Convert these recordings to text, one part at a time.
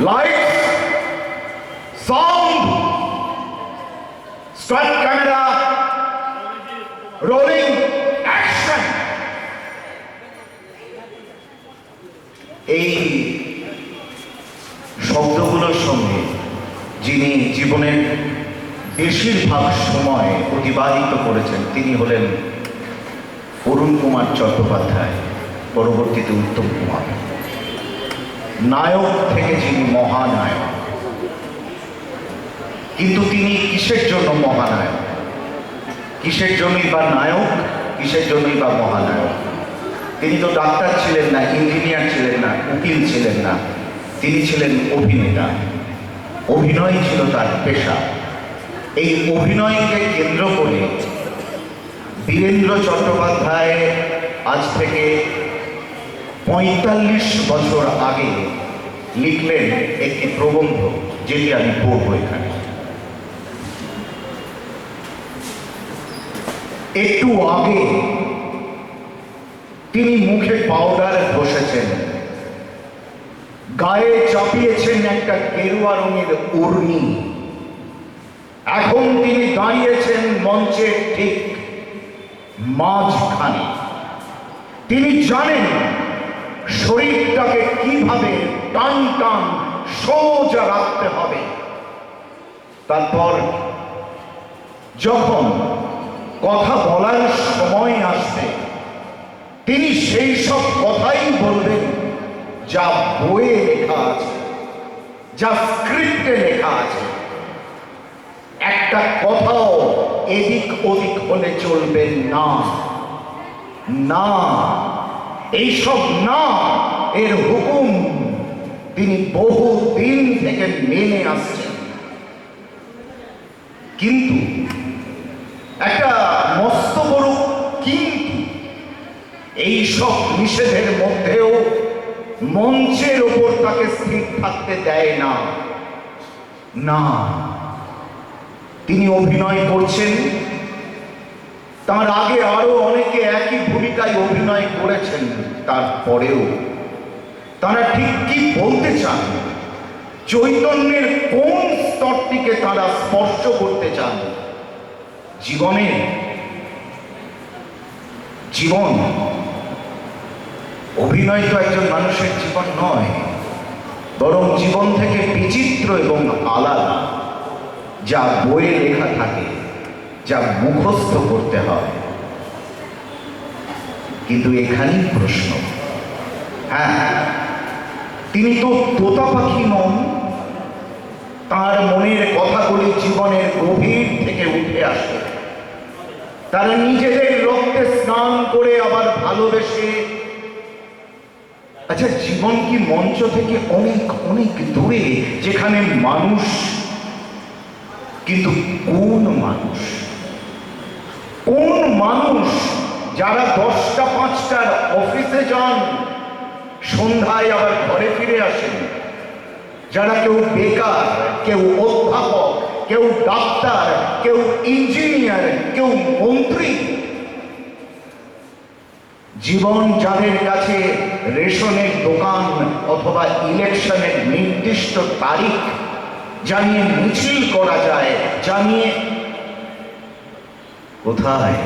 Lights, sound, strike camera, rolling, action. এই শব্দগুলোর সঙ্গে যিনি জীবনের বেশিরভাগ সময় অতিবাহিত করেছেন তিনি হলেন অরুণ কুমার চট্টোপাধ্যায় পরবর্তীতে উত্তম কুমার নায়ক থেকে যিনি মহানায়ক। কিন্তু তিনি কিসের জন্য মহানায়ক? কিসের জন্যই বা নায়ক, কিসের জন্যই বা মহানায়ক? তিনি তো ডাক্তার ছিলেন না, ইঞ্জিনিয়ার ছিলেন না, উকিল ছিলেন না, তিনি ছিলেন অভিনেতা। অভিনয় ছিল তার পেশা। এই অভিনয়কে কেন্দ্র করে বীরেন্দ্র চট্টোপাধ্যায় আজ থেকে পঁয়তাল্লিশ বছর আগে লিখলেন একটি প্রবন্ধ, যেটি আমি পড়ব এখানে। একটু আগে তিনি মুখে পাউডার ঘষেছেন। গায়ে চাপিয়েছেন একটা গেরুয়া রঙের উর্নি এখন তিনি দাঁড়িয়েছেন মঞ্চের ঠিক মাঝখানে। তিনি জানেন শরীরটাকে কীভাবে টান টান সোজা রাখতে হবে। তারপর যখন কথা বলার সময় আসবে, তিনি সেই সব কথাই বলবেন যা বইয়ে লেখা আছে, যা স্ক্রিপ্টে লেখা আছে। একটা কথাও এদিক ওদিক হলে চলবে না। না। এইসব না এর হুকুম তিনি বহু দিন থেকে মেনে আসছেন। কিন্তু একটা মস্ত বড় কিন্তু এই সব নিষেধের মধ্যেও মঞ্চের ওপর তাকে স্থির থাকতে দেয় না। না, তিনি অভিনয় করছেন। তার আগে আরও অনেকে একই ভূমিকায় অভিনয় করেছেন। তারপরেও তারা ঠিক কি বলতে চান? চৈতন্যের কোন স্তরটিকে তারা স্পর্শ করতে চান? জীবনে জীবন। অভিনয় তো একজন মানুষের জীবন নয়, বরং জীবন থেকে বিচিত্র এবং আলাদা, যা বইয়ে লেখা থাকে, যা মুখস্থ করতে হয়। কিন্তু এখানেই প্রশ্ন। হ্যাঁ তিনি তো তোতা পাখি নন। তার মনের কথাগুলি জীবনের গভীর থেকে উঠে আসে। তারা নিজেদের রক্তে স্নান করে আবার ভালোবেসে। আচ্ছা জীবন কি মঞ্চ থেকে অনেক অনেক দূরে, যেখানে মানুষ কিন্তু কোন মানুষ? কোন মানুষ যারা দশটা পাঁচটার অফিসে যান, সন্ধ্যায় আবার ঘরে ফিরে আসেন। যারা কেউ বেকার, কেউ অধ্যাপক, কেউ ডাক্তার, কেউ ইঞ্জিনিয়ার, কেউ মন্ত্রী, জীবন যাদের কাছে রেশনের দোকান অথবা ইলেকশনের নির্দিষ্ট তারিখ জানিয়ে মিছিল করা যায়, জানিয়ে কোথায়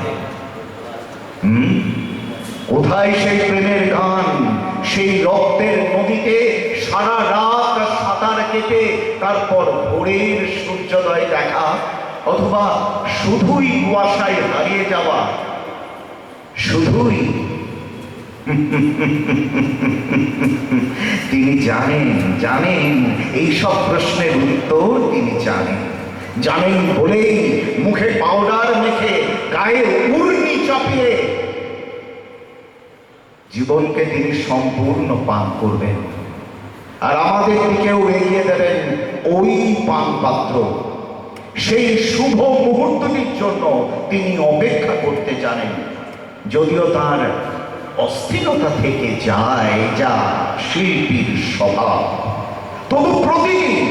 কোথায় সেই প্রেমের গান? সেই রক্তের নদীতে সারা রাত সাঁতার কেটে তারপর ভোরের সূর্যোদয় দেখা, অথবা শুধুই কুয়াশায় হারিয়ে যাওয়া? শুধুই? তিনি জানেন জানেন এই সব প্রশ্নের উত্তর তিনি জানেন। জানেন বলেই মুখে পাউডার মেখে গায়ে উর্নি চাপিয়ে জীবনকে তিনি সম্পূর্ণ পান করবেন। আর আমাদের দিকেও এগিয়ে দেবেন ওই পান পাত্র সেই শুভ মুহূর্তটির জন্য তিনি অপেক্ষা করতে জানেন। যদিও তার অস্থিরতা থেকে যায় যা শিল্পীর স্বভাব। তবু প্রতিদিন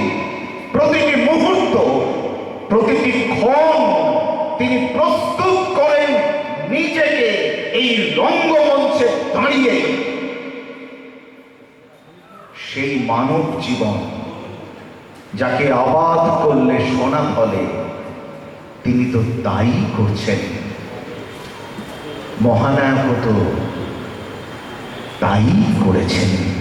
প্রতিটি মুহূর্ত, প্রতিটি ক্ষণ তিনি প্রস্তুত করেন নিজেকে এই রঙ্গমঞ্চে দাঁড়িয়ে। সেই মানব জীবন যাকে আবাদ করলে সোনা ফলে, তিনি তো তাই করছেন। মহানায়ক তো তাই করেছেন।